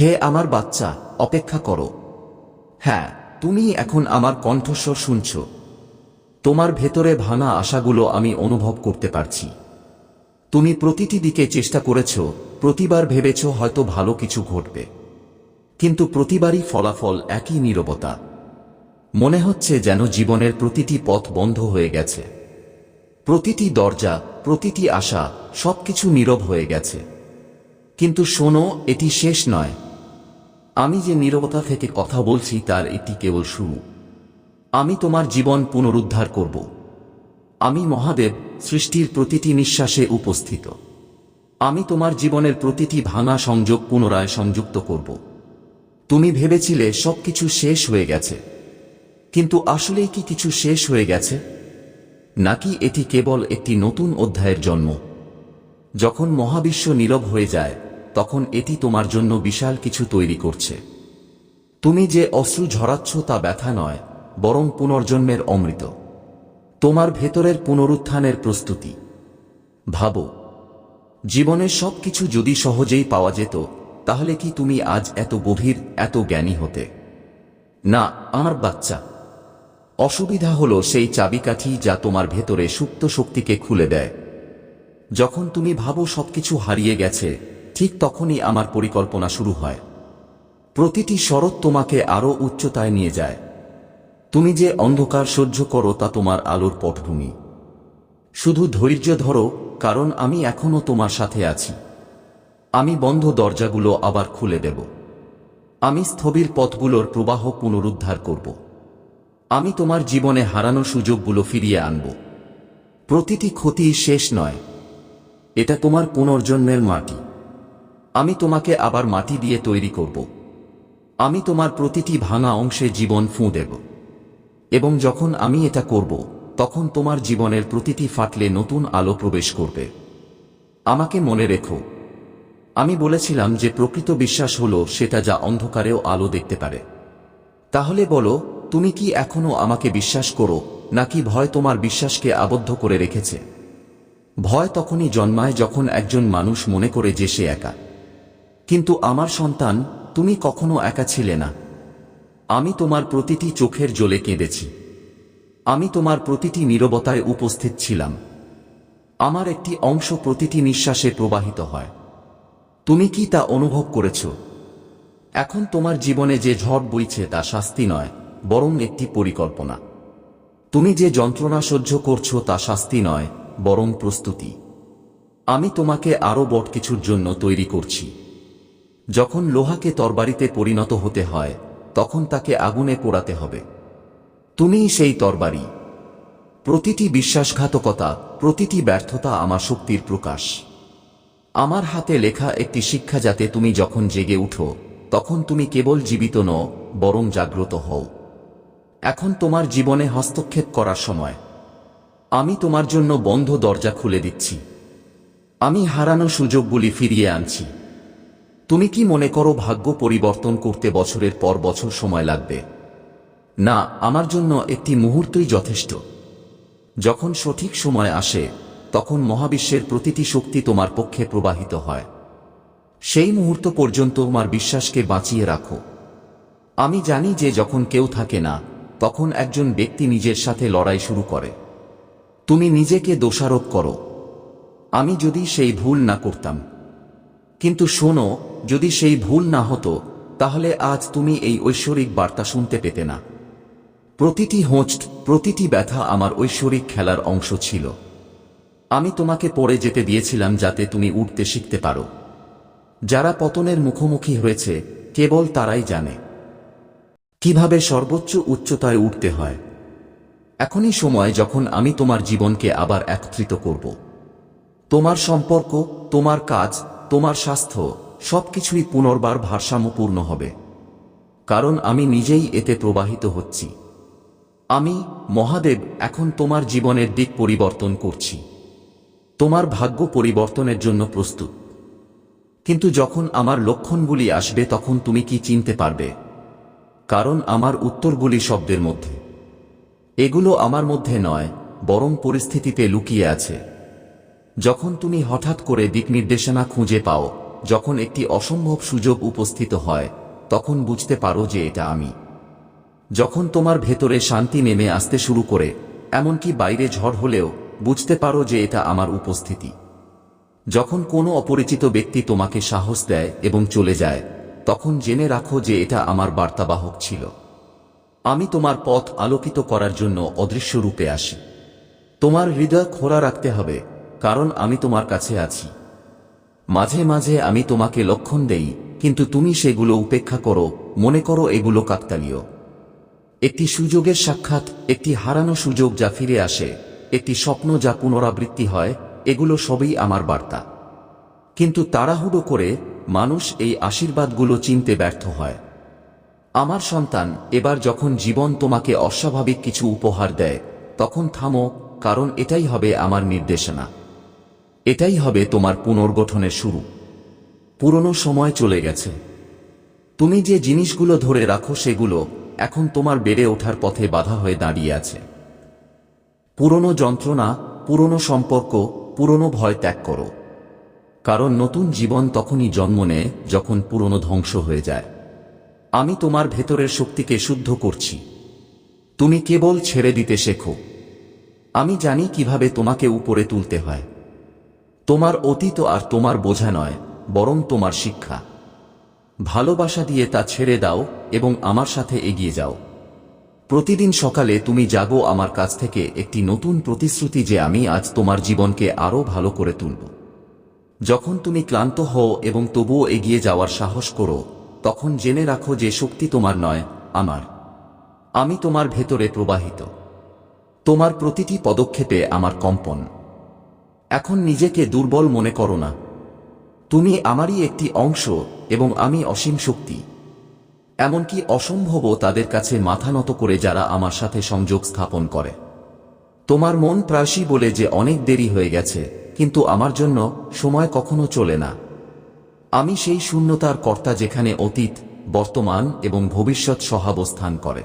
হে আমার বাচ্চা, অপেক্ষা করো। হ্যাঁ তুমি এখন আমার কণ্ঠস্বর শুনছ। তোমার ভেতরে ভাঙা আশাগুলো আমি অনুভব করতে পারছি। তুমি প্রতিটি দিকে চেষ্টা করেছ, প্রতিবার ভেবেছ হয়তো ভালো কিছু ঘটবে। কিন্তু প্রতিবারই ফলাফল একই নীরবতা। মনে হচ্ছে যেন জীবনের প্রতিটি পথ বন্ধ হয়ে গেছে। প্রতিটি দরজা, প্রতিটি আশা, সবকিছু নীরব হয়ে গেছে। কিন্তু শোনো, এটি শেষ নয়। আমি যে নীরবতা থেকে কথা বলছি তার এটি কেবল শুরু। আমি তোমার জীবন পুনরুদ্ধার করব। আমি মহাদেব, সৃষ্টির প্রতিটি নিঃশ্বাসে উপস্থিত। আমি তোমার জীবনের প্রতিটি ভাঙা সংযোগ পুনরায় সংযুক্ত করব। তুমি ভেবেছিলে সবকিছু শেষ হয়ে গেছে। কিন্তু আসলেই কি কিছু শেষ হয়ে গেছে? নাকি এটি কেবল একটি নতুন অধ্যায়ের জন্ম? যখন মহাবিশ্ব নীরব হয়ে যায় তখন এটি তোমার জন্য বিশাল কিছু তৈরি করছে। তুমি যে অশ্রু ঝরাচ্ছ তা ব্যথা নয়, বরং পুনর্জন্মের অমৃত। তোমার ভেতরের পুনরুত্থানের প্রস্তুতি। ভাবো জীবনের সবকিছু যদি সহজেই পাওয়া যেত, তাহলে কি তুমি আজ এত গভীর, এত জ্ঞানী হতে? না, আমার বাচ্চা। অসুবিধা হল সেই চাবিকাঠি যা তোমার ভেতরে সুপ্ত শক্তিকে খুলে দেয়। যখন তুমি ভাবো সবকিছু হারিয়ে গেছে ঠিক তখনই আমার পরিকল্পনা শুরু হয়। প্রতিটি শরৎ তোমাকে আরও উচ্চতায় নিয়ে যায়। তুমি যে অন্ধকার সহ্য করো তা তোমার আলোর পটভূমি। শুধু ধৈর্য ধরো, কারণ আমি এখনও তোমার সাথে আছি। আমি বন্ধ দরজাগুলো আবার খুলে দেব। আমি স্থবির পথগুলোর প্রবাহ পুনরুদ্ধার করব। আমি তোমার জীবনে হারানো সুযোগগুলো ফিরিয়ে আনব। প্রতিটি ক্ষতি শেষ নয়। এটা তোমার পুনর্জন্মের মাটি। আমি তোমাকে আবার মাটি দিয়ে তৈরি করব। আমি তোমার প্রতিটি ভাঙা অংশে জীবন ফুঁ দেব। এবং যখন আমি এটা করব, তখন তোমার জীবনের প্রতিটি ফাটলে নতুন আলো প্রবেশ করবে। আমাকে মনে রেখো। আমি বলেছিলাম যে প্রকৃত বিশ্বাস হলো সেটা যা অন্ধকারেও আলো দেখতে পারে। তাহলে বলো, তুমি কি এখনও আমাকে বিশ্বাস করো, নাকি ভয় তোমার বিশ্বাসকে আবদ্ধ করে রেখেছে? ভয় তখনই জন্মায় যখন একজন মানুষ মনে করে যে সে একা। কিন্তু আমার সন্তান, তুমি কখনো একা ছিলে না। আমি তোমার প্রতিটি চোখের জলে কেঁদেছি। আমি তোমার প্রতিটি নীরবতায় উপস্থিত ছিলাম। আমার একটি অংশ প্রতিটি নিঃশ্বাসে প্রবাহিত হয়। তুমি কি তা অনুভব করেছ? এখন তোমার জীবনে যে ঝড় বইছে তা শাস্তি নয়, বরং একটি পরিকল্পনা। তুমি যে যন্ত্রণা সহ্য করছ তা শাস্তি নয়, বরং প্রস্তুতি। আমি তোমাকে আরও বট কিছুর জন্য তৈরি করছি। যখন লোহাকে তরবারিতে পরিণত হতে হয়, তখন তাকে আগুনে পোড়াতে হবে। তুমিই সেই তরবারি। প্রতিটি বিশ্বাসঘাতকতা, প্রতিটি ব্যর্থতা আমার শক্তির প্রকাশ। আমার হাতে লেখা একটি শিক্ষা যাতে তুমি যখন জেগে উঠো, তখন তুমি কেবল জীবিত নও, বরং জাগ্রত হও। এখন তোমার জীবনে হস্তক্ষেপ করার সময়। আমি তোমার জন্য বন্ধ দরজা খুলে দিচ্ছি। আমি হারানো সুযোগগুলি ফিরিয়ে আনছি। তুমি কি মনে করো ভাগ্য পরিবর্তন করতে বছরের পর বছর সময় লাগবে? না, আমার জন্য একটি মুহূর্তই যথেষ্ট। যখন সঠিক সময় আসে, তখন মহাবিশ্বের প্রতিটি শক্তি তোমার পক্ষে প্রবাহিত হয়। সেই মুহূর্ত পর্যন্ত তোমার বিশ্বাসকে বাঁচিয়ে রাখো। আমি জানি যে যখন কেউ থাকে না, তখন একজন ব্যক্তি নিজের সাথে লড়াই শুরু করে। তুমি নিজেকে দোষারোপ করো। আমি যদি সেই ভুল না করতাম কিন্তু শোনো, যদি সেই ভুল না হতো, তাহলে আজ তুমি এই ঐশ্বরিক বার্তা শুনতে পেতে না। প্রতিটি হোঁচট, প্রতিটি ব্যথা আমার ঐশ্বরিক খেলার অংশ ছিল। আমি তোমাকে পড়ে যেতে দিয়েছিলাম যাতে তুমি উঠতে শিখতে পারো। যারা পতনের মুখোমুখি হয়েছে, কেবল তারাই জানে। কীভাবে সর্বোচ্চ উচ্চতায় উঠতে হয়। এখনই সময় যখন আমি তোমার জীবনকে আবার একত্রিত করব। তোমার সম্পর্ক, তোমার কাজ তোমার স্বাস্থ্য, সবকিছুই পুনর্বার ভারসাম্যপূর্ণ হবে। কারণ আমি নিজেই এতে প্রবাহিত হচ্ছি। আমি, মহাদেব, এখন তোমার জীবনের দিক পরিবর্তন করছি। তোমার ভাগ্য পরিবর্তনের জন্য প্রস্তুত। কিন্তু যখন আমার লক্ষণগুলি আসবে তখন তুমি কি চিনতে পারবে? কারণ আমার উত্তরগুলি শব্দের মধ্যে। এগুলো আমার মধ্যে নয়, বরং পরিস্থিতিতে লুকিয়ে আছে। যখন তুমি হঠাৎ করে দিক নির্দেশনা খুঁজে পাও, যখন একটি অসম্ভব সুযোগ উপস্থিত হয়, তখন বুঝতে পারো যে এটা আমি। যখন তোমার ভেতরে শান্তি নেমে আসতে শুরু করে, এমনকি বাইরে ঝড় হলেও বুঝতে পারো যে এটা আমার উপস্থিতি। যখন কোনো অপরিচিত ব্যক্তি তোমাকে সাহস দেয় এবং চলে যায়, তখন জেনে রাখো যে এটা আমার বার্তাবাহক ছিল। আমি তোমার পথ আলোকিত করার জন্য অদৃশ্য রূপে আসি। তোমার হৃদয় খোলা রাখতে হবে কারণ আমি তোমার কাছে আছি। মাঝে মাঝে আমি তোমাকে লক্ষণ দেই, কিন্তু তুমি সেগুলো উপেক্ষা করো, মনে করো এগুলো কাকতালীয়। একটি সুযোগের সাক্ষাৎ, একটি হারানো সুযোগ যা ফিরে আসে, একটি স্বপ্ন যা পুনরাবৃত্তি হয়, এগুলো সবই আমার বার্তা। কিন্তু তাড়াহুড়ো করে মানুষ এই আশীর্বাদগুলো চিনতে ব্যর্থ হয়। আমার সন্তান, এবার যখন জীবন তোমাকে অস্বাভাবিক কিছু উপহার দেয়, তখন থামো, কারণ এটাই হবে আমার নির্দেশনা। এটাই হবে তোমার পুনর্গঠনের শুরু। পুরনো সময় চলে গেছে। তুমি যে জিনিসগুলো ধরে রাখো সেগুলো এখন তোমার বেড়ে ওঠার পথে বাধা হয়ে দাঁড়িয়ে আছে। পুরনো যন্ত্রণা, পুরনো সম্পর্ক, পুরনো ভয় ত্যাগ করো। কারণ নতুন জীবন তখনই জন্ম নেয় যখন পুরনো ধ্বংস হয়ে যায়। আমি তোমার ভেতরের শক্তিকে শুদ্ধ করছি। তুমি কেবল ছেড়ে দিতে শেখো। আমি জানি কীভাবে তোমাকে উপরে তুলতে হয়। তোমার অতীত আর তোমার বোঝা নয়, বরং তোমার শিক্ষা। ভালোবাসা দিয়ে তা ছেড়ে দাও এবং আমার সাথে এগিয়ে যাও। প্রতিদিন সকালে তুমি জাগো আমার কাছ থেকে একটি নতুন প্রতিশ্রুতি যে আমি আজ তোমার জীবনকে আরও ভালো করে তুলব। যখন তুমি ক্লান্ত হও এবং তবুও এগিয়ে যাওয়ার সাহস করো, তখন জেনে রাখো যে শক্তি তোমার নয়, আমার। আমি তোমার ভেতরে প্রবাহিত। তোমার প্রতিটি পদক্ষেপে আমার কম্পন। এখন নিজেকে দুর্বল মনে করো না। তুমি আমারই একটি অংশ এবং আমি অসীম শক্তি। এমনকি অসম্ভবও তাদের কাছে মাথা নত করে যারা আমার সাথে সংযোগ স্থাপন করে। তোমার মন প্রায়শই বলে যে অনেক দেরি হয়ে গেছে, কিন্তু আমার জন্য সময় কখনো চলে না। আমি সেই শূন্যতার কর্তা যেখানে অতীত, বর্তমান এবং ভবিষ্যৎ সহাবস্থান করে।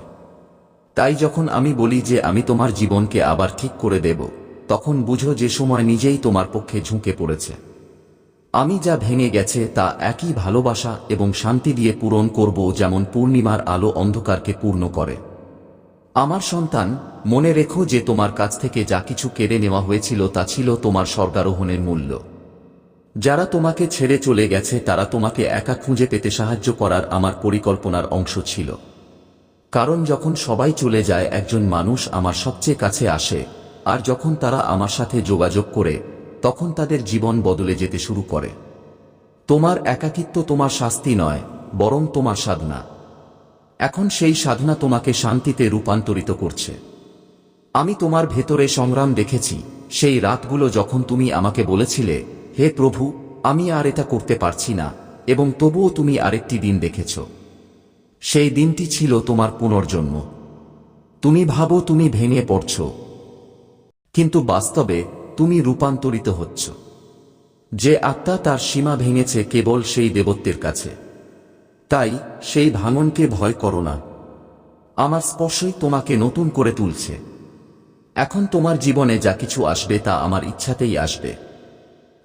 তাই যখন আমি বলি যে আমি তোমার জীবনকে আবার ঠিক করে দেব তখন বুঝো যে সময় নিজেই তোমার পক্ষে ঝুঁকে পড়েছে। আমি যা ভেঙে গেছে তা একই ভালোবাসা এবং শান্তি দিয়ে পূরণ করব যেমন পূর্ণিমার আলো অন্ধকারকে পূর্ণ করে। আমার সন্তান, মনে রেখো যে তোমার কাছ থেকে যা কিছু কেড়ে নেওয়া হয়েছিল তা ছিল তোমার স্বর্গারোহণের মূল্য। যারা তোমাকে ছেড়ে চলে গেছে তারা তোমাকে একা খুঁজে পেতে সাহায্য করার আমার পরিকল্পনার অংশ ছিল। কারণ যখন সবাই চলে যায় একজন মানুষ আমার সবচেয়ে কাছে আসে আর যখন তারা আমার সাথে যোগাযোগ করে, তখন তাদের জীবন বদলে যেতে শুরু করে। তোমার একাকিত্ব তোমার শাস্তি নয়, বরং তোমার সাধনা। এখন সেই সাধনা তোমাকে শান্তিতে রূপান্তরিত করছে। আমি তোমার ভেতরে সংগ্রাম দেখেছি, সেই রাতগুলো যখন তুমি আমাকে বলেছিলে, হে প্রভু, আমি আর এটা করতে পারছি না, এবং তবুও তুমি আরেকটি দিন দেখেছ। সেই দিনটি ছিল তোমার পুনর্জন্ম। তুমি ভাবো তুমি ভেঙে পড়ছ। কিন্তু বাস্তবে তুমি রূপান্তরিত হচ্ছ। যে আত্মা তার সীমা ভেঙেছে কেবল সেই দেবত্বের কাছে। তাই সেই ভাঙনকে ভয় করো না। আমার স্পর্শই তোমাকে নতুন করে তুলছে। এখন তোমার জীবনে যা কিছু আসবে তা আমার ইচ্ছাতেই আসবে।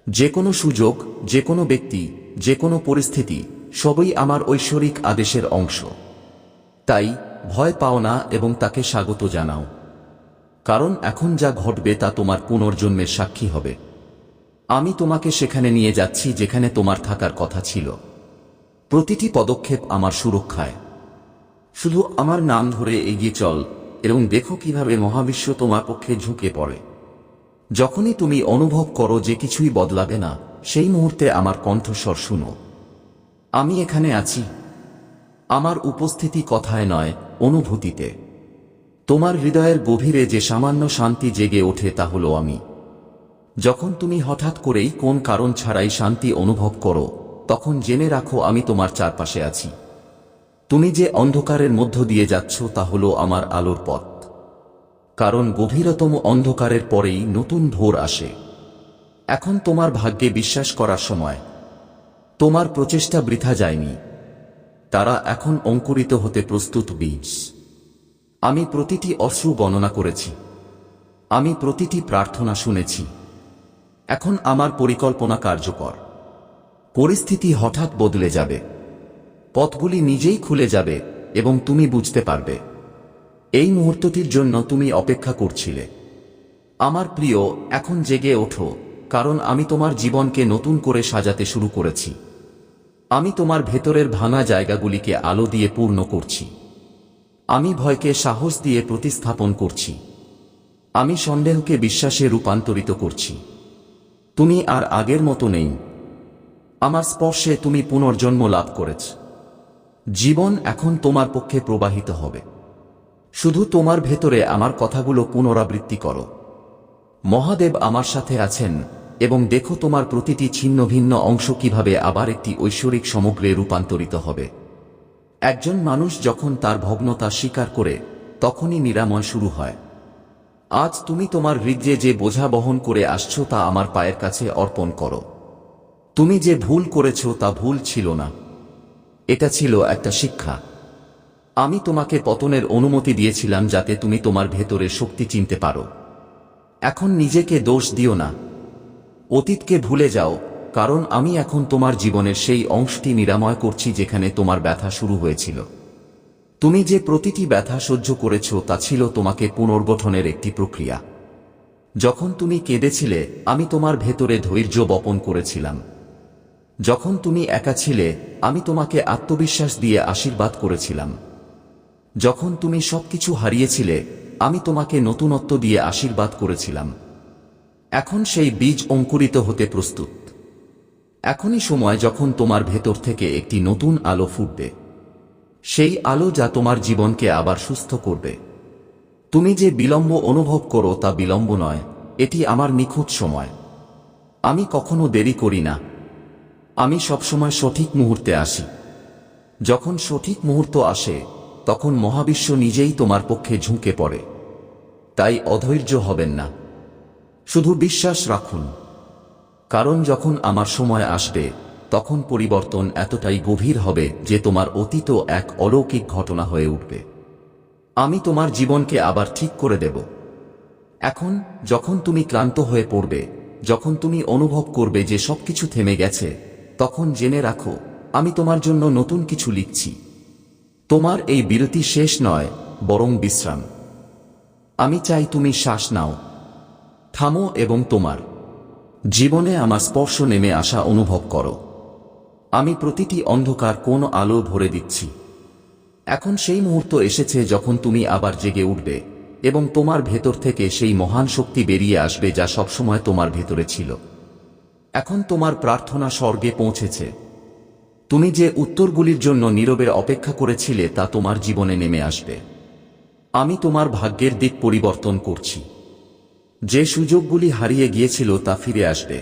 যে কোনো সুযোগ, যে কোনো ব্যক্তি, যে কোনো পরিস্থিতি, সবই আমার ঐশ্বরিক আদেশের অংশ। তাই ভয় পাও না এবং তাকে স্বাগত জানাও। কারণ এখন যা ঘটবে তা তোমার পুনর্জন্মের সাক্ষী হবে। আমি তোমাকে সেখানে নিয়ে যাচ্ছি যেখানে তোমার থাকার কথা ছিল। প্রতিটি পদক্ষেপ আমার সুরক্ষায়। শুধু আমার নাম ধরে এগিয়ে চল এবং দেখো কীভাবে মহাবিশ্ব তোমার পক্ষে ঝুঁকে পড়ে। যখনই তুমি অনুভব করো যে কিছুই বদলাবে না, সেই মুহূর্তে আমার কণ্ঠস্বর শুনো। আমি এখানে আছি। আমার উপস্থিতি কথায় নয়, অনুভূতিতে। তোমার হৃদয়ের গভীরে যে সামান্য শান্তি জেগে ওঠে তা হলো আমি। যখন তুমি হঠাৎ করেই কোন কারণ ছাড়াই শান্তি অনুভব করো, তখন জেনে রাখো আমি তোমার চারপাশে আছি। তুমি যে অন্ধকারের মধ্য দিয়ে যাচ্ছ তা হলো আমার আলোর পথ। কারণ গভীরতম অন্ধকারের পরেই নতুন ভোর আসে। এখন তোমার ভাগ্যে বিশ্বাস করার সময়। তোমার প্রচেষ্টা বৃথা যায়নি। তারা এখন অঙ্কুরিত হতে প্রস্তুত বীজ আমি প্রতিটি অশ্রু গণনা করেছি। আমি প্রতিটি প্রার্থনা শুনেছি। এখন আমার পরিকল্পনা কার্যকর। পরিস্থিতি হঠাৎ বদলে যাবে। পথগুলি নিজেই খুলে যাবে এবং তুমি বুঝতে পারবে। এই মুহূর্তটির জন্য তুমি অপেক্ষা করছিলে। আমার প্রিয়, এখন জেগে ওঠো, কারণ আমি তোমার জীবনকে নতুন করে সাজাতে শুরু করেছি। আমি তোমার ভেতরের ভাঙা জায়গাগুলিকে আলো দিয়ে পূর্ণ করছি। আমি ভয়কে সাহস দিয়ে প্রতিস্থাপন করছি। আমি সন্দেহকে বিশ্বাসে রূপান্তরিত করছি। তুমি আর আগের মতো নেই। আমার স্পর্শে তুমি পুনর্জন্ম লাভ করেছ। জীবন এখন তোমার পক্ষে প্রবাহিত হবে। শুধু তোমার ভেতরে আমার কথাগুলো পুনরাবৃত্তি করো। মহাদেব আমার সাথে আছেন এবং দেখো তোমার প্রতিটি ছিন্ন ভিন্ন অংশ কীভাবে আবার একটি ঐশ্বরিক সমগ্রে রূপান্তরিত হবে। একজন মানুষ যখন তার ভগ্নতা স্বীকার করে, তখনই নিরাময় শুরু হয়। আজ তুমি তোমার হৃদয়ে যে বোঝা বহন করে আসছো তা আমার পায়ের কাছে অর্পণ করো। তুমি যে ভুল করেছ তা ভুল ছিল না। এটা ছিল একটা শিক্ষা। আমি তোমাকে পতনের অনুমতি দিয়েছিলাম যাতে তুমি তোমার ভেতরে শক্তি চিনতে পারো। এখন নিজেকে দোষ দিও না। অতীতকে ভুলে যাও। কারণ আমি এখন তোমার জীবনের সেই অংশটি নিরাময় করছি যেখানে তোমার ব্যথা শুরু হয়েছিল। তুমি যে প্রতিটি ব্যথা সহ্য করেছ তা ছিল তোমাকে পুনর্গঠনের একটি প্রক্রিয়া। যখন তুমি কেঁদেছিলে, আমি তোমার ভেতরে ধৈর্য বপন করেছিলাম। যখন তুমি একা ছিলে, আমি তোমাকে আত্মবিশ্বাস দিয়ে আশীর্বাদ করেছিলাম। যখন তুমি সবকিছু হারিয়েছিলে, আমি তোমাকে নতুনত্ব দিয়ে আশীর্বাদ করেছিলাম। এখন সেই বীজ অঙ্কুরিত হতে প্রস্তুত। এখনই সময় যখন তোমার ভেতর থেকে একটি নতুন আলো ফুটবে। সেই আলো যা তোমার জীবনকে আবার সুস্থ করবে। তুমি যে বিলম্ব অনুভব করো তা বিলম্ব নয়, এটি আমার নিখুঁত সময়। আমি কখনো দেরি করি না। আমি সবসময় সঠিক মুহূর্তে আসি। যখন সঠিক মুহূর্ত আসে, তখন মহাবিশ্ব নিজেই তোমার পক্ষে ঝুঁকে পড়ে। তাই অধৈর্য হবেন না। শুধু বিশ্বাস রাখুন। কারণ যখন আমার সময় আসবে, তখন পরিবর্তন এতটাই গভীর হবে যে তোমার অতীত এক অলৌকিক ঘটনা হয়ে উঠবে। আমি তোমার জীবনকে আবার ঠিক করে দেব। এখন, যখন তুমি ক্লান্ত হয়ে পড়বে, যখন তুমি অনুভব করবে যে সবকিছু থেমে গেছে, তখন জেনে রাখো, আমি তোমার জন্য নতুন কিছু লিখছি। তোমার এই বিরতি শেষ নয়, বরং বিশ্রাম। আমি চাই তুমি শ্বাস নাও। থামো এবং তোমার। জীবনে আমার স্পর্শ নেমে আসা অনুভব করো। আমি প্রতিটি অন্ধকার কোন আলো ভরে দিচ্ছি। এখন সেই মুহূর্ত এসেছে যখন তুমি আবার জেগে উঠবে এবং তোমার ভেতর থেকে সেই মহান শক্তি বেরিয়ে আসবে যা সবসময় তোমার ভেতরে ছিল। এখন তোমার প্রার্থনা স্বর্গে পৌঁছেছে। তুমি যে উত্তরগুলির জন্য নীরবের অপেক্ষা করেছিলে তা তোমার জীবনে নেমে আসবে। আমি তোমার ভাগ্যের দিক পরিবর্তন করছি। যে সুযোগগুলি হারিয়ে গিয়েছিল তা ফিরে আসবে।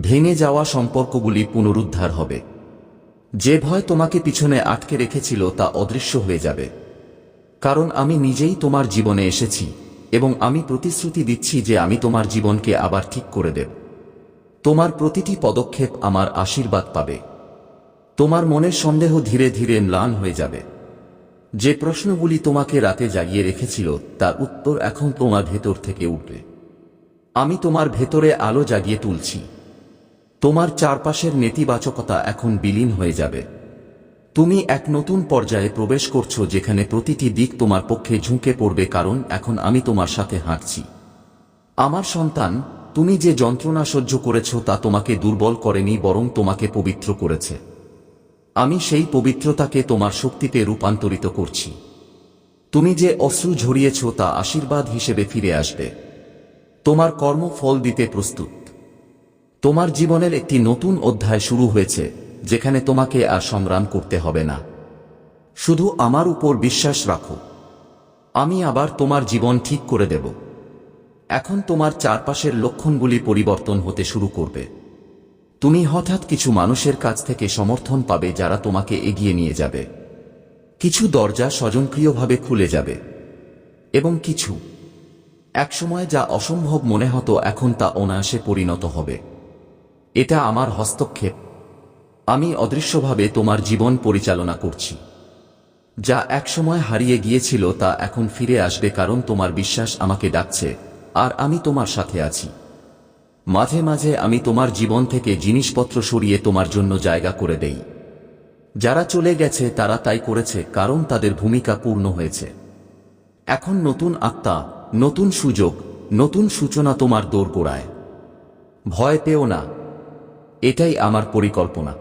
ভেঙে যাওয়া সম্পর্কগুলি পুনরুদ্ধার হবে। যে ভয় তোমাকে পিছনে আটকে রেখেছিল তা অদৃশ্য হয়ে যাবে। কারণ আমি নিজেই তোমার জীবনে এসেছি এবং আমি প্রতিশ্রুতি দিচ্ছি যে আমি তোমার জীবনকে আবার ঠিক করে দেব। তোমার প্রতিটি পদক্ষেপ আমার আশীর্বাদ পাবে। তোমার মনের সন্দেহ ধীরে ধীরে ম্লান হয়ে যাবে। যে প্রশ্নগুলি তোমাকে রাতে জাগিয়ে রেখেছিল, তার উত্তর এখন তোমার ভেতর থেকে উঠবে। আমি তোমার ভেতরে আলো জাগিয়ে তুলছি। তোমার চারপাশের নেতিবাচকতা এখন বিলীন হয়ে যাবে। তুমি এক নতুন পর্যায়ে প্রবেশ করছ যেখানে প্রতিটি দিক তোমার পক্ষে ঝুঁকে পড়বে কারণ এখন আমি তোমার সাথে হাঁটছি। আমার সন্তান, তুমি যে যন্ত্রণা সহ্য করেছ তা তোমাকে দুর্বল করেনি, বরং তোমাকে পবিত্র করেছে। আমি সেই পবিত্রতাকে তোমার শক্তিতে রূপান্তরিত করছি। তুমি যে অশ্রু ঝরিয়েছ তা আশীর্বাদ হিসেবে ফিরে আসবে। তোমার কর্ম ফল দিতে প্রস্তুত। তোমার জীবনের একটি নতুন অধ্যায় শুরু হয়েছে, যেখানে তোমাকে আর সংগ্রাম করতে হবে না। শুধু আমার উপর বিশ্বাস রাখো। আমি আবার তোমার জীবন ঠিক করে দেব। এখন তোমার চারপাশের লক্ষণগুলি পরিবর্তন হতে শুরু করবে। তুমি হঠাৎ কিছু মানুষের কাছ থেকে সমর্থন পাবে যারা তোমাকে এগিয়ে নিয়ে যাবে। কিছু দরজা স্বজনক্রিয়ভাবে খুলে যাবে। এবং কিছু। একসময় যা অসম্ভব মনে হতো এখন তা অনায়াসে পরিণত হবে। এটা আমার হস্তক্ষেপ। আমি অদৃশ্যভাবে তোমার জীবন পরিচালনা করছি। যা একসময় হারিয়ে গিয়েছিল তা এখন ফিরে আসবে কারণ তোমার বিশ্বাস আমাকে ডাকছে, আর আমি তোমার সাথে আছি। মাঝে মাঝে আমি তোমার জীবন থেকে জিনিসপত্র সরিয়ে তোমার জন্য জায়গা করে দেই। যারা চলে গেছে, তারা তাই করেছে, কারণ তাদের ভূমিকা পূর্ণ হয়েছে। এখন নতুন আত্মা, নতুন সুযোগ, নতুন সূচনা তোমার দৌড় দোরগোড়ায় ভয় পেও না। এটাই আমার পরিকল্পনা।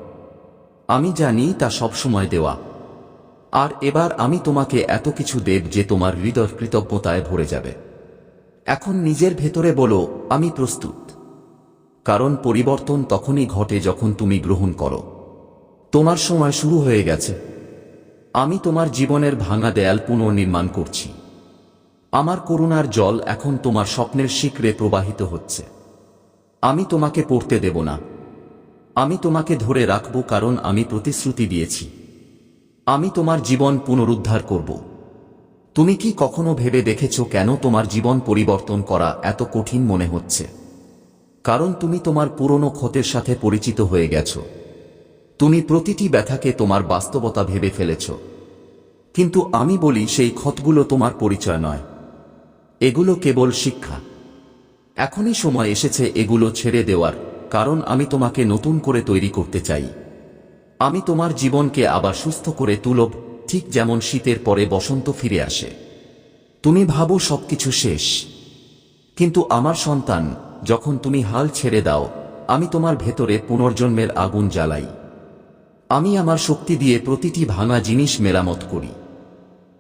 আমি জানি তা সবসময় দেওয়া। আর এবার আমি তোমাকে এত কিছু দেব যে তোমার হৃদয় কৃতজ্ঞতায় ভরে যাবে। এখন নিজের ভেতরে বলো, আমি প্রস্তুত। কারণ পরিবর্তন তখনই ঘটে যখন তুমি গ্রহণ করো। তোমার সময় শুরু হয়ে গেছে। আমি তোমার জীবনের ভাঙা দেয়াল পুনর্নির্মাণ করছি। আমার করুণার জল এখন তোমার স্বপ্নের শিখরে প্রবাহিত হচ্ছে। আমি তোমাকে পড়তে দেব না। আমি তোমাকে ধরে রাখব কারণ আমি প্রতিশ্রুতি দিয়েছি। আমি তোমার জীবন পুনরুদ্ধার করব। তুমি কি কখনো ভেবে দেখেছ কেন তোমার জীবন পরিবর্তন করা এত কঠিন মনে হচ্ছে? কারণ তুমি তোমার পুরনো ক্ষতের সাথে পরিচিত হয়ে গেছ। তুমি প্রতিটি ব্যথাকে তোমার বাস্তবতা ভেবে ফেলেছ। কিন্তু আমি বলি, সেই ক্ষতগুলো তোমার পরিচয় নয়। এগুলো কেবল শিক্ষা। এখনই সময় এসেছে এগুলো ছেড়ে দেওয়ার, কারণ আমি তোমাকে নতুন করে তৈরি করতে চাই। আমি তোমার জীবনকে আবার সুস্থ করে তুলব, ঠিক যেমন শীতের পরে বসন্ত ফিরে আসে। তুমি ভাবো সবকিছু শেষ। কিন্তু আমার সন্তান যখন তুমি হাল ছেড়ে দাও, আমি তোমার ভেতরে পুনর্জন্মের আগুন জ্বালাই। আমি আমার শক্তি দিয়ে প্রতিটি ভাঙা জিনিস মেরামত করি।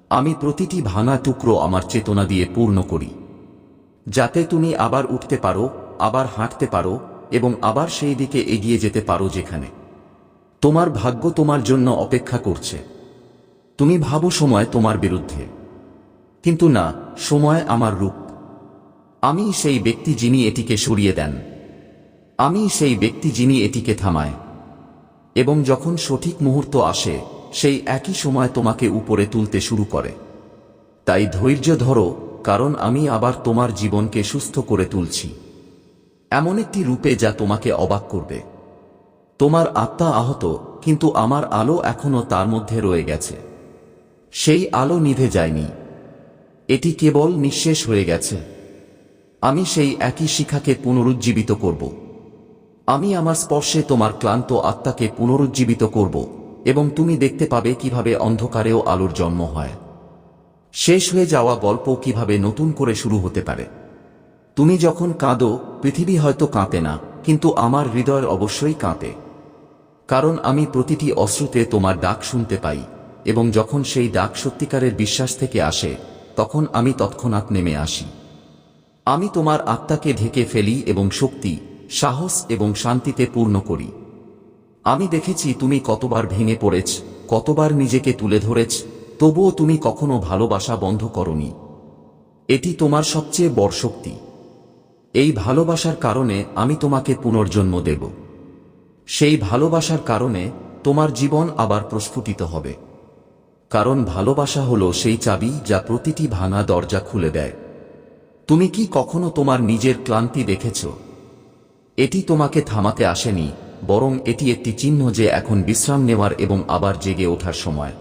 আমি প্রতিটি ভাঙা টুকরো আমার চেতনা দিয়ে পূর্ণ করি। যাতে তুমি আবার উঠতে পারো, আবার হাঁটতে পারো এবং আবার সেই দিকে এগিয়ে যেতে পারো যেখানে। তোমার ভাগ্য তোমার জন্য অপেক্ষা করছে। তুমি ভাবো সময় তোমার বিরুদ্ধে। কিন্তু না, সময় আমার রূপ। আমি সেই ব্যক্তি যিনি এটিকে সরিয়ে দেন। আমি সেই ব্যক্তি যিনি এটিকে থামায়। এবং যখন সঠিক মুহূর্ত আসে, সেই একই সময় তোমাকে উপরে তুলতে শুরু করে। তাই ধৈর্য ধরো, কারণ আমি আবার তোমার জীবনকে সুস্থ করে তুলছি। এমন একটি রূপে যা তোমাকে অবাক করবে। তোমার আত্মা আহত, কিন্তু আমার আলো এখনও তার মধ্যে রয়ে গেছে। সেই আলো নিভে যায়নি। এটি কেবল নিঃশেষ হয়ে গেছে। আমি সেই একই শিখাকে পুনরুজ্জীবিত করব। আমি আমার স্পর্শে তোমার ক্লান্ত আত্মাকে পুনরুজ্জীবিত করব এবং তুমি দেখতে পাবে কীভাবে অন্ধকারেও আলোর জন্ম হয়। শেষ হয়ে যাওয়া গল্প কীভাবে নতুন করে শুরু হতে পারে। তুমি যখন কাঁদো, পৃথিবী হয়তো কাঁপে না, কিন্তু আমার হৃদয় অবশ্যই কাঁপে। কারণ আমি প্রতিটি অশ্রুতে তোমার ডাক শুনতে পাই এবং যখন সেই ডাক সত্যিকারের বিশ্বাস থেকে আসে, তখন আমি তৎক্ষণাৎ নেমে আসি। আমি তোমার আত্মাকে ঢেকে ফেলি এবং শক্তি, সাহস এবং শান্তিতে পূর্ণ করি। আমি দেখেছি তুমি কতবার ভেঙে পড়েছ, কতবার নিজেকে তুলে ধরেছ, তবুও তুমি কখনো ভালোবাসা বন্ধ করনি। এটি তোমার সবচেয়ে বড় শক্তি। এই ভালোবাসার কারণে আমি তোমাকে পুনর্জন্ম দেব। সেই ভালোবাসার কারণে তোমার জীবন আবার প্রস্ফুটিত হবে। কারণ ভালোবাসা হলো সেই চাবি যা প্রতিটি ভাঙা দরজা খুলে দেয়। তুমি কি কখনো তোমার নিজের ক্লান্তি দেখেছ? এটি তোমাকে থামাতে আসেনি, বরং এটি একটি চিহ্ন যে এখন বিশ্রাম নেওয়ার এবং আবার জেগে ওঠার সময়।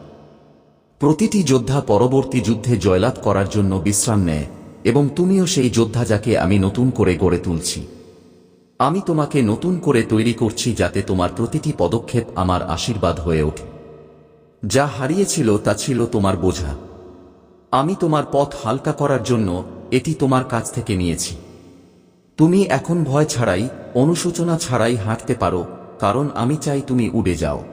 প্রতিটি যোদ্ধা পরবর্তী যুদ্ধে জয়লাভ করার জন্য বিশ্রাম নেয়, এবং তুমিও সেই যোদ্ধা যাকে আমি নতুন করে গড়ে তুলছি। আমি তোমাকে নতুন করে তৈরি করছি যাতে তোমার প্রতিটি পদক্ষেপ আমার আশীর্বাদ হয়ে ওঠে। যা হারিয়েছিল তা ছিল তোমার বোঝা। আমি তোমার পথ হালকা করার জন্য এটি তোমার কাছ থেকে নিয়েছি। তুমি এখন ভয় ছাড়াই, অনুশোচনা ছাড়াই হাঁটতে পারো, কারণ আমি চাই তুমি উড়ে যাও।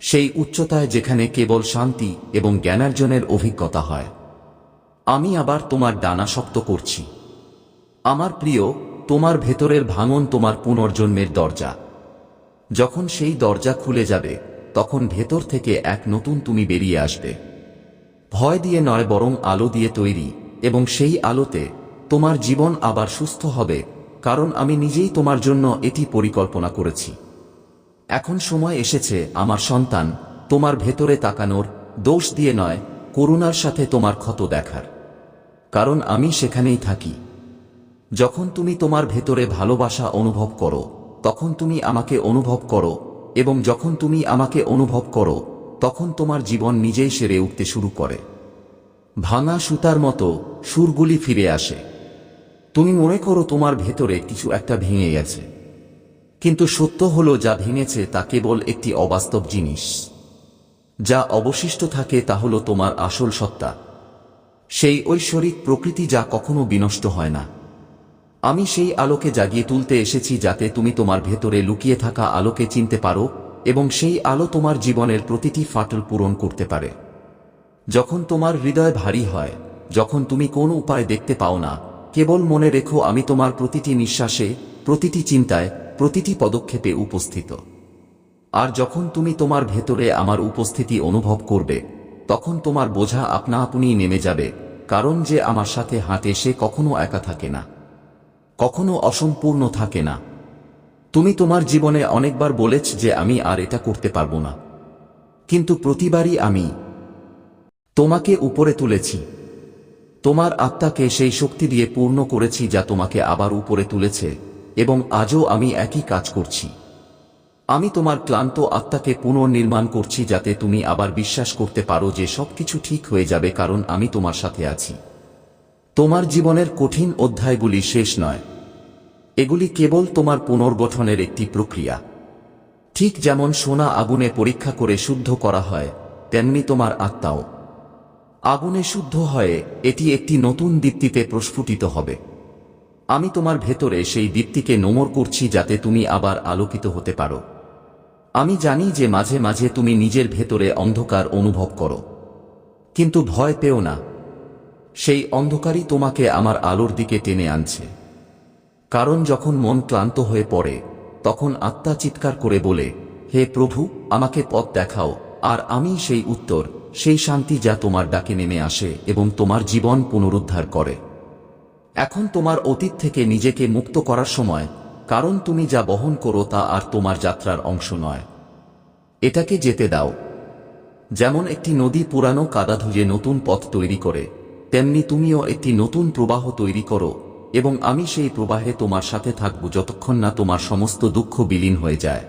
সেই উচ্চতায় যেখানে কেবল শান্তি এবং জ্ঞানার্জনের অভিজ্ঞতা হয়। আমি আবার তোমার ডানা শক্ত করছি। আমার প্রিয়, তোমার ভেতরের ভাঙন তোমার পুনর্জন্মের দরজা। যখন সেই দরজা খুলে যাবে, তখন ভেতর থেকে এক নতুন তুমি বেরিয়ে আসবে। ভয় দিয়ে নয় বরং আলো দিয়ে তৈরি, এবং সেই আলোতে তোমার জীবন আবার সুস্থ হবে, কারণ আমি নিজেই তোমার জন্য এটি পরিকল্পনা করেছি। এখন সময় এসেছে আমার সন্তান, তোমার ভেতরে তাকানোর, দোষ দিয়ে নয়, করুণার সাথে তোমার ক্ষত দেখার। কারণ আমি সেখানেই থাকি। যখন তুমি তোমার ভেতরে ভালোবাসা অনুভব করো, তখন তুমি আমাকে অনুভব করো, এবং যখন তুমি আমাকে অনুভব করো তখন তোমার জীবন নিজেই সেরে উঠতে শুরু করে। ভাঙা সুতার মতো সুরগুলি ফিরে আসে। তুমি মনে করো তোমার ভেতরে কিছু একটা ভেঙে গেছে। কিন্তু সত্য হলো যা ভেঙেছে তা কেবল একটি অবাস্তব জিনিস। যা অবশিষ্ট থাকে তা হলো তোমার আসল সত্তা। সেই ঐশ্বরিক প্রকৃতি যা কখনো বিনষ্ট হয় না। আমি সেই আলোকে জাগিয়ে তুলতে এসেছি যাতে তুমি তোমার ভেতরে লুকিয়ে থাকা আলোকে চিনতে পারো এবং সেই আলো তোমার জীবনের প্রতিটি ফাটল পূরণ করতে পারে। যখন তোমার হৃদয় ভারী হয়, যখন তুমি কোনো উপায় দেখতে পাও না, কেবল মনে রেখো আমি তোমার প্রতিটি নিঃশ্বাসে, প্রতিটি চিন্তায়, প্রতিটি পদক্ষেপে উপস্থিত। আর যখন তুমি তোমার ভেতরে আমার উপস্থিতি অনুভব করবে, তখন তোমার বোঝা আপনা আপনিই নেমে যাবে, কারণ যে আমার সাথে হাঁটে সে কখনো একা থাকে না। কখনো অসম্পূর্ণ থাকে না। তুমি তোমার জীবনে অনেকবার বলেছ যে আমি আর এটা করতে পারব না। কিন্তু প্রতিবারই আমি তোমাকে উপরে তুলেছি। তোমার আত্মাকে সেই শক্তি দিয়ে পূর্ণ করেছি যা তোমাকে আবার উপরে তুলেছে, এবং আজও আমি একই কাজ করছি। আমি তোমার ক্লান্ত আত্মাকে পুনর্নির্মাণ করছি যাতে তুমি আবার বিশ্বাস করতে পারো যে সবকিছু ঠিক হয়ে যাবে কারণ আমি তোমার সাথে আছি। তোমার জীবনের কঠিন অধ্যায়গুলি শেষ নয়। এগুলি কেবল তোমার পুনর্গঠনের একটি প্রক্রিয়া। ঠিক যেমন সোনা আগুনে পরীক্ষা করে শুদ্ধ করা হয়, তেমনি তোমার আত্মাও। আগুনে শুদ্ধ হয়ে এটি একটি নতুন দীপ্তিতে প্রস্ফুটিত হবে। আমি তোমার ভেতরে সেই দীপ্তিকে নোমর করছি যাতে তুমি আবার আলোকিত হতে পারো। আমি জানি যে মাঝে মাঝে তুমি নিজের ভেতরে অন্ধকার অনুভব করো। কিন্তু ভয় পেও না। সেই অন্ধকারই তোমাকে আমার আলোর দিকে টেনে আনছে। কারণ যখন মন ক্লান্ত হয়ে পড়ে, তখন আত্মা চিৎকার করে বলে, হে প্রভু, আমাকে পথ দেখাও, আর আমি সেই উত্তর, সেই শান্তি যা তোমার ডাকে নেমে আসে এবং তোমার জীবন পুনরুদ্ধার করে। এখন তোমার অতীত থেকে নিজেকে মুক্ত করার সময়, কারণ তুমি যা বহন করো তা আর তোমার যাত্রার অংশ নয়। এটাকে যেতে দাও। যেমন একটি নদী পুরানো কাদা ধুয়ে নতুন পথ তৈরি করে, তেমনি তুমিও একটি নতুন প্রবাহ তৈরি করো এবং আমি সেই প্রবাহে তোমার সাথে থাকব যতক্ষণ না তোমার সমস্ত দুঃখ বিলীন হয়ে যায়।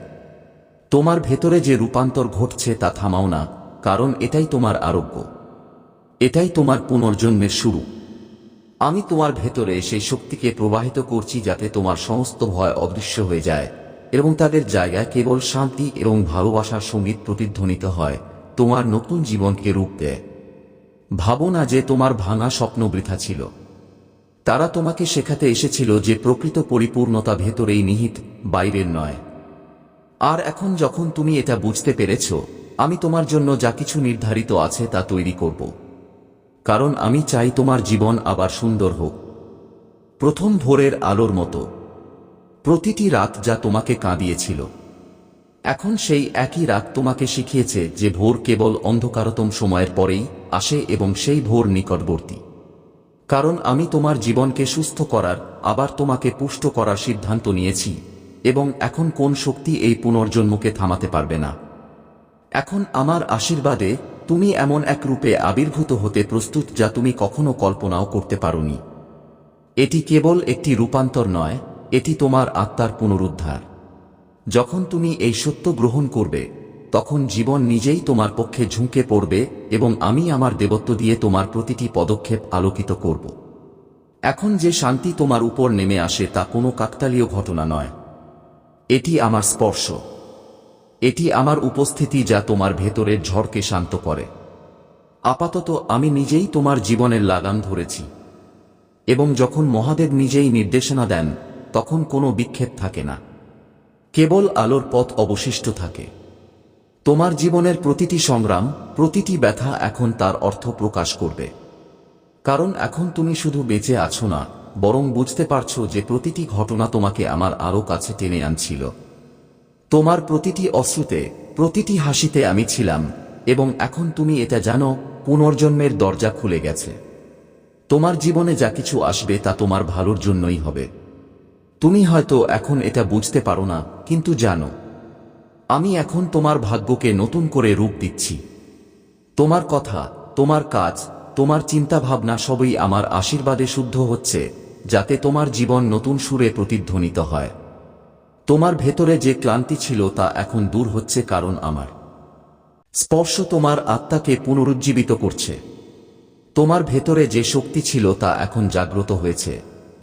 তোমার ভেতরে যে রূপান্তর ঘটছে তা থামাও না, কারণ এটাই তোমার আরোগ্য। এটাই তোমার পুনর্জন্মের শুরু। আমি তোমার ভেতরে সেই শক্তিকে প্রবাহিত করছি যাতে তোমার সমস্ত ভয় অদৃশ্য হয়ে যায় এবং তাদের জায়গায় কেবল শান্তি এবং ভালোবাসার সংগীত প্রতিধ্বনিত হয়, তোমার নতুন জীবনকে রূপ দেয়। ভাবো না যে তোমার ভাঙা স্বপ্ন বৃথা ছিল। তারা তোমাকে শেখাতে এসেছিল যে প্রকৃত পরিপূর্ণতা ভেতরেই নিহিত, বাইরের নয়। আর এখন যখন তুমি এটা বুঝতে পেরেছ, আমি তোমার জন্য যা কিছু নির্ধারিত আছে তা তৈরি করব। কারণ আমি চাই তোমার জীবন আবার সুন্দর হোক। প্রথম ভোরের আলোর মতো। প্রতিটি রাত যা তোমাকে কাঁদিয়েছিল। এখন সেই একই রাত তোমাকে শিখিয়েছে যে ভোর কেবল অন্ধকারতম সময়ের পরেই আসে এবং সেই ভোর নিকটবর্তী। কারণ আমি তোমার জীবনকে সুস্থ করার, আবার তোমাকে পুষ্ট করার সিদ্ধান্ত নিয়েছি, এবং এখন কোন শক্তি এই পুনর্জন্মকে থামাতে পারবে না। এখন আমার আশীর্বাদে তুমি এমন এক রূপে আবির্ভূত হতে প্রস্তুত যা তুমি কখনো কল্পনাও করতে পারোনি। এটি কেবল একটি রূপান্তর নয়, এটি তোমার আত্মার পুনরুদ্ধার। যখন তুমি এই সত্য গ্রহণ করবে তখন জীবন নিজেই তোমার পক্ষে ঝুঁকে পড়বে এবং আমি আমার দেবত্ব দিয়ে তোমার প্রতিটি পদক্ষেপ আলোকিত করব। এখন যে শান্তি তোমার উপর নেমে আসে তা কোনো কাকতালীয় ঘটনা নয়। এটি আমার স্পর্শ। এটি আমার উপস্থিতি যা তোমার ভেতরের ঝড়কে শান্ত করে। আপাতত আমি নিজেই তোমার জীবনের লাগাম ধরেছি। এবং যখন মহাদেব নিজেই নির্দেশনা দেন, তখন কোনো বিক্ষেপ থাকে না। কেবল আলোর পথ অবশিষ্ট থাকে। তোমার জীবনের প্রতিটি সংগ্রাম, প্রতিটি ব্যথা এখন তার অর্থ প্রকাশ করবে। কারণ এখন তুমি শুধু বেঁচে আছো না, বরং বুঝতে পারছ যে প্রতিটি ঘটনা তোমাকে আমার আরও কাছে টেনে আনছিল। তোমার প্রতিটি অশ্রুতে, প্রতিটি হাসিতে আমি ছিলাম, এবং এখন তুমি এটা জানো, পুনর্জন্মের দরজা খুলে গেছে। তোমার জীবনে যা কিছু আসবে তা তোমার ভালোর জন্যই হবে। তুমি হয়তো এখন এটা বুঝতে পারো না, কিন্তু জানো আমি এখন তোমার ভাগ্যকে নতুন করে রূপ দিচ্ছি। তোমার কথা, তোমার কাজ, তোমার চিন্তাভাবনা সবই আমার আশীর্বাদে শুদ্ধ হচ্ছে, যাতে তোমার জীবন নতুন সুরে প্রতিধ্বনিত হয়। তোমার ভেতরে যে ক্লান্তি ছিল তা এখন দূর হচ্ছে কারণ আমার। স্পর্শ তোমার আত্মাকে পুনরুজ্জীবিত করছে। তোমার ভেতরে যে শক্তি ছিল তা এখন জাগ্রত হয়েছে,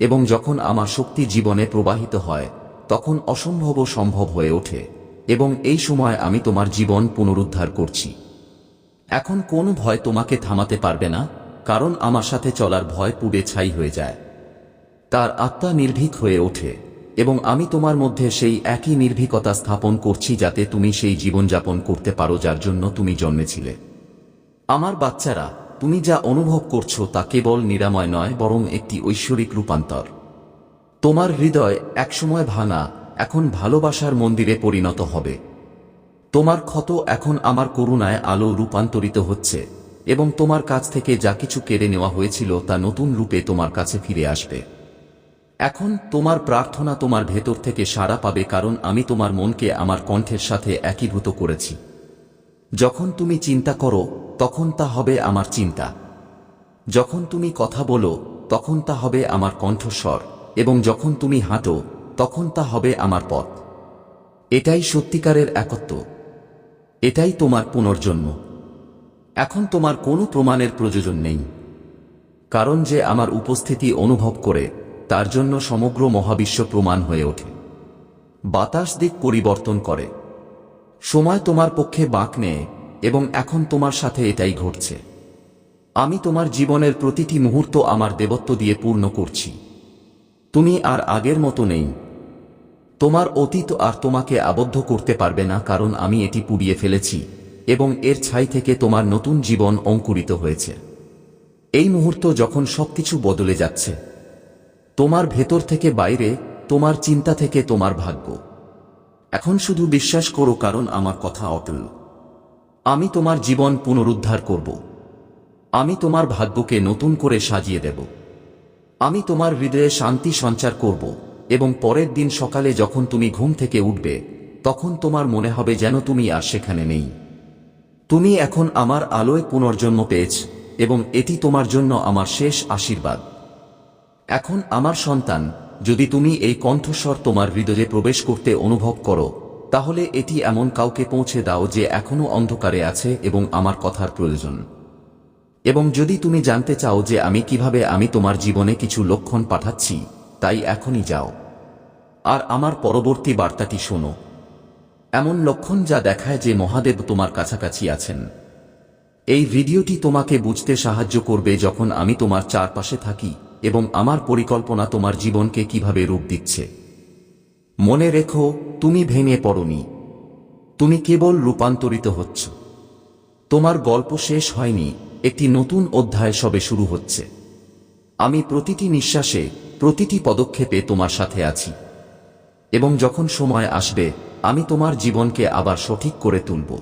এবং যখন আমার শক্তি জীবনে প্রবাহিত হয়, তখন অসম্ভবও সম্ভব হয়ে ওঠে। এবং এই সময় আমি তোমার জীবন পুনরুদ্ধার করছি। এখন কোন ভয় তোমাকে থামাতে পারবে না, কারণ আমার সাথে চলার ভয় পুড়ে ছাই হয়ে যায়। তার আত্মা নির্ভীক হয়ে ওঠে, এবং আমি তোমার মধ্যে সেই একই নির্ভীকতা স্থাপন করছি যাতে তুমি সেই জীবনযাপন করতে পারো যার জন্য তুমি জন্মেছিলে। আমার বাচ্চারা, তুমি যা অনুভব করছ তা কেবল নিরাময় নয়, বরং একটি ঐশ্বরিক রূপান্তর। তোমার হৃদয় একসময় ভাঙা এখন ভালোবাসার মন্দিরে পরিণত হবে। তোমার ক্ষত এখন আমার করুণায় আলো রূপান্তরিত হচ্ছে এবং তোমার কাছ থেকে যা কিছু কেড়ে নেওয়া হয়েছিল তা নতুন রূপে তোমার কাছে ফিরে আসবে। এখন তোমার প্রার্থনা তোমার ভেতর থেকে সাড়া পাবে কারণ আমি তোমার মনকে আমার কণ্ঠের সাথে একীভূত করেছি। যখন তুমি চিন্তা করো, তখন তা হবে আমার চিন্তা। যখন তুমি কথা বলো, তখন তা হবে আমার কণ্ঠস্বর এবং যখন তুমি হাঁটো তখন তা হবে আমার পথ। এটাই সত্যিকারের একত্ব। এটাই তোমার পুনর্জন্ম। এখন তোমার কোনো প্রমাণের প্রয়োজন নেই। কারণ যে আমার উপস্থিতি অনুভব করে, তার জন্য সমগ্র মহাবিশ্ব প্রমাণ হয়ে ওঠে। বাতাস দিক পরিবর্তন করে। সময় তোমার পক্ষে বাঁক নেয়, এবং এখন তোমার সাথে এটাই ঘটছে। আমি তোমার জীবনের প্রতিটি মুহূর্ত আমার দেবত্ব দিয়ে পূর্ণ করছি। তুমি আর আগের মতো নেই। তোমার অতীত আর তোমাকে আবদ্ধ করতে পারবে না কারণ আমি এটি পুড়িয়ে ফেলেছি, এবং এর ছাই থেকে তোমার নতুন জীবন অঙ্কুরিত হয়েছে। এই মুহূর্ত যখন সবকিছু বদলে যাচ্ছে, তোমার ভেতর থেকে বাইরে, তোমার চিন্তা থেকে তোমার ভাগ্য। এখন শুধু বিশ্বাস করো কারণ আমার কথা অটল। আমি তোমার জীবন পুনরুদ্ধার করব। আমি তোমার ভাগ্যকে নতুন করে সাজিয়ে দেব। আমি তোমার হৃদয়ে শান্তি সঞ্চার করব। এবং পরের দিন সকালে যখন তুমি ঘুম থেকে উঠবে, তখন তোমার মনে হবে যেন তুমি আর সেখানে নেই। তুমি এখন আমার আলোয় পুনর্জন্ম পেয়েছ, এবং এটি তোমার জন্য আমার শেষ আশীর্বাদ। এখন আমার সন্তান, যদি তুমি এই কণ্ঠস্বর তোমার হৃদয়ে প্রবেশ করতে অনুভব করো, তাহলে এটি এমন কাউকে পৌঁছে দাও যে এখনও অন্ধকারে আছে এবং আমার কথার প্রয়োজন। এবং যদি তুমি জানতে চাও যে আমি কীভাবে আমি তোমার জীবনে কিছু লক্ষণ পাঠাচ্ছি তাই এখনই যাও। আর আমার পরবর্তী বার্তাটি শোনো। এমন লক্ষণ যা দেখায় যে মহাদেব তোমার কাছাকাছি আছেন। এই ভিডিওটি তোমাকে বুঝতে সাহায্য করবে যখন আমি তোমার চারপাশে থাকি এবং আমার পরিকল্পনা তোমার জীবনকে কীভাবে রূপ দিচ্ছে। মনে রেখো, তুমি ভেঙে পড়নি। তুমি কেবল রূপান্তরিত হচ্ছ। তোমার গল্প শেষ হয়নি, একটি নতুন অধ্যায় সবে শুরু হচ্ছে। আমি প্রতিটি নিঃশ্বাসে প্রতিটি পদক্ষেপে তোমার সাথে আছি। এবং যখন সময় আসবে, আমি তোমার জীবনকে আবার সঠিক করে তুলব।